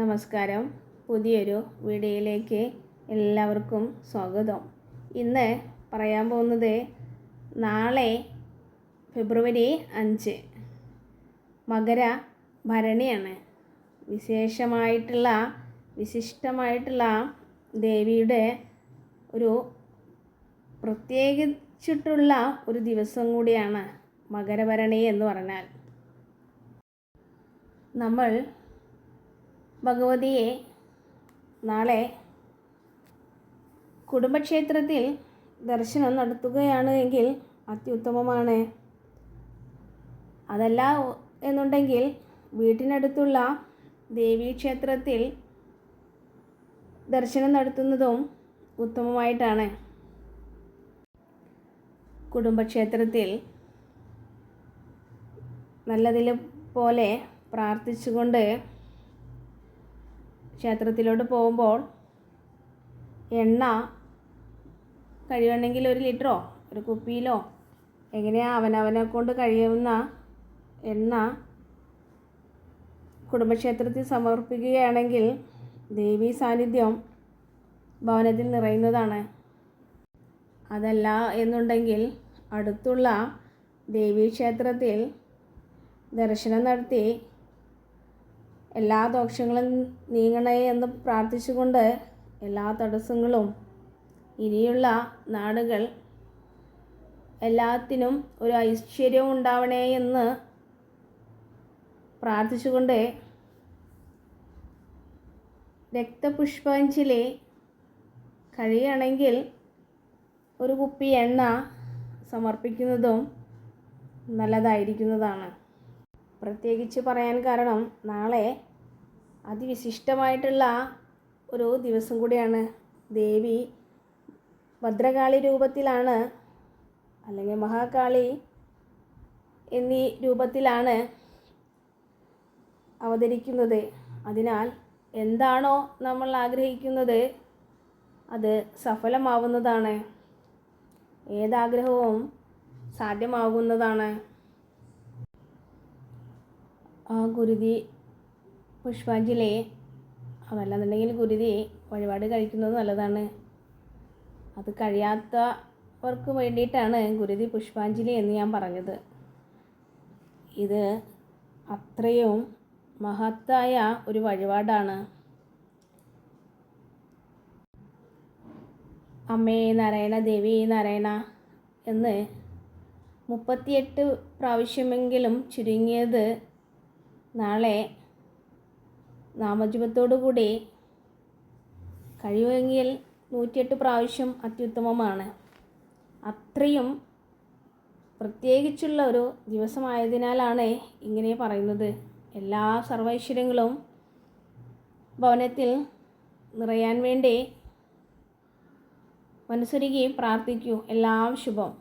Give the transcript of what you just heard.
നമസ്കാരം. പുതിയൊരു വീഡിയോയിലേക്ക് എല്ലാവർക്കും സ്വാഗതം. ഇന്ന് പറയാൻ പോകുന്നത് നാളെ ഫെബ്രുവരി അഞ്ച്. മകര ഭരണിയാണ്. വിശേഷമായിട്ടുള്ള വിശിഷ്ടമായിട്ടുള്ള ദേവിയുടെ ഒരു പ്രത്യേകിച്ചിട്ടുള്ള ഒരു ദിവസം കൂടിയാണ് മകരഭരണി എന്ന് പറഞ്ഞാൽ. നമ്മൾ ഭഗവതിയെ നാളെ കുടുംബക്ഷേത്രത്തിൽ ദർശനം നടത്തുകയാണ് എങ്കിൽ അത്യുത്തമമാണ്. അതല്ല എന്നുണ്ടെങ്കിൽ വീട്ടിനടുത്തുള്ള ദേവീക്ഷേത്രത്തിൽ ദർശനം നടത്തുന്നതും ഉത്തമമായിട്ടാണ്. കുടുംബക്ഷേത്രത്തിൽ നല്ലതിൽ പോലെ പ്രാർത്ഥിച്ചുകൊണ്ട് ക്ഷേത്രത്തിലോട്ട് പോകുമ്പോൾ എണ്ണ കഴിയുകയാണെങ്കിൽ ഒരു ലിറ്ററോ ഒരു കുപ്പിയിലോ എങ്ങനെയാണ് അവനവനെ കൊണ്ട് കഴിയുന്ന എണ്ണ കുടുംബക്ഷേത്രത്തിൽ സമർപ്പിക്കുകയാണെങ്കിൽ ദേവീ സാന്നിധ്യം ഭവനത്തിൽ നിറയുന്നതാണ്. അതല്ല എന്നുണ്ടെങ്കിൽ അടുത്തുള്ള ദേവീക്ഷേത്രത്തിൽ ദർശനം നടത്തി എല്ലാ ദോഷങ്ങളും നീങ്ങണേ എന്ന് പ്രാർത്ഥിച്ചുകൊണ്ട് എല്ലാ തടസ്സങ്ങളും ഇനിയുള്ള നാടുകൾ എല്ലാത്തിനും ഒരു ഐശ്വര്യം ഉണ്ടാവണേ എന്ന് പ്രാർത്ഥിച്ചുകൊണ്ട് രക്തപുഷ്പാഞ്ജലി കഴിയുകയാണെങ്കിൽ ഒരു കുപ്പി എണ്ണ സമർപ്പിക്കുന്നതും നല്ലതായിരിക്കുന്നതാണ്. പ്രത്യേകിച്ച് പറയാൻ കാരണം നാളെ അതിവിശിഷ്ടമായിട്ടുള്ള ഒരു ദിവസം കൂടിയാണ്. ദേവി ഭദ്രകാളി രൂപത്തിലാണ് അല്ലെങ്കിൽ മഹാകാളി എന്നീ രൂപത്തിലാണ് അവതരിക്കുന്നത്. അതിനാൽ എന്താണോ നമ്മൾ ആഗ്രഹിക്കുന്നത് അത് സഫലമാവുന്നതാണ്. ഏതാഗ്രഹവും സാധ്യമാകുന്നതാണ് ആ ഗുരുതി പുഷ്പാഞ്ജലി അതല്ലെന്നുണ്ടെങ്കിൽ ഗുരുതി വഴിപാട് കഴിക്കുന്നത് നല്ലതാണ്. അത് കഴിയാത്തവർക്ക് വേണ്ടിയിട്ടാണ് ഗുരുതി പുഷ്പാഞ്ജലി എന്ന് ഞാൻ പറഞ്ഞത്. ഇത് അത്രയും മഹത്തായ ഒരു വഴിപാടാണ്. അമ്മേ നാരായണ ദേവി നാരായണ എന്ന് മുപ്പത്തിയെട്ട് പ്രാവശ്യമെങ്കിലും ചുരുങ്ങിയത് നാളെ നാമജപത്തോടു കൂടി കഴിയുമെങ്കിൽ നൂറ്റിയെട്ട് പ്രാവശ്യം അത്യുത്തമമാണ്. അത്രയും പ്രത്യേകിച്ചുള്ള ഒരു ദിവസമായതിനാലാണ് ഇങ്ങനെ പറയുന്നത്. എല്ലാ സർവൈശ്വര്യങ്ങളും ഭവനത്തിൽ നിറയാൻ വേണ്ടി മനസ്സൊരുക്കി പ്രാർത്ഥിക്കൂ. എല്ലാം ശുഭം.